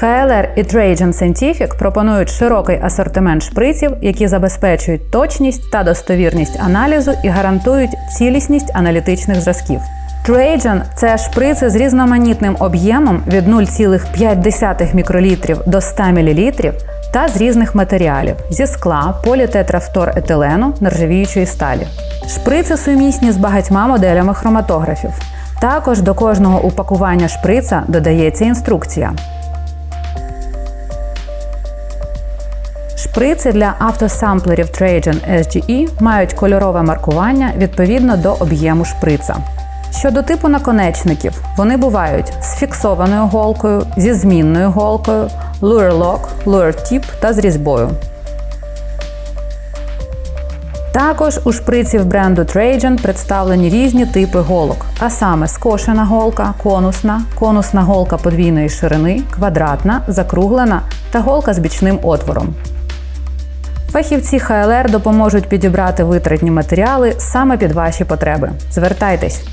HLR і Trajan Scientific пропонують широкий асортимент шприців, які забезпечують точність та достовірність аналізу і гарантують цілісність аналітичних зразків. Trajan – це шприци з різноманітним об'ємом від 0,5 мікролітрів до 100 мл та з різних матеріалів зі скла, політетрафторетилену, нержавіючої сталі. Шприци сумісні з багатьма моделями хроматографів. Також до кожного упакування шприца додається інструкція. Шприци для автосамплерів Trajan SGE мають кольорове маркування відповідно до об'єму шприца. Щодо типу наконечників, вони бувають з фіксованою голкою, зі змінною голкою, lure lock, lure tip та з різьбою. Також у шприців бренду Trajan представлені різні типи голок, а саме скошена голка, конусна, конусна голка подвійної ширини, квадратна, закруглена та голка з бічним отвором. Фахівці ХЛР допоможуть підібрати витратні матеріали саме під ваші потреби. Звертайтесь!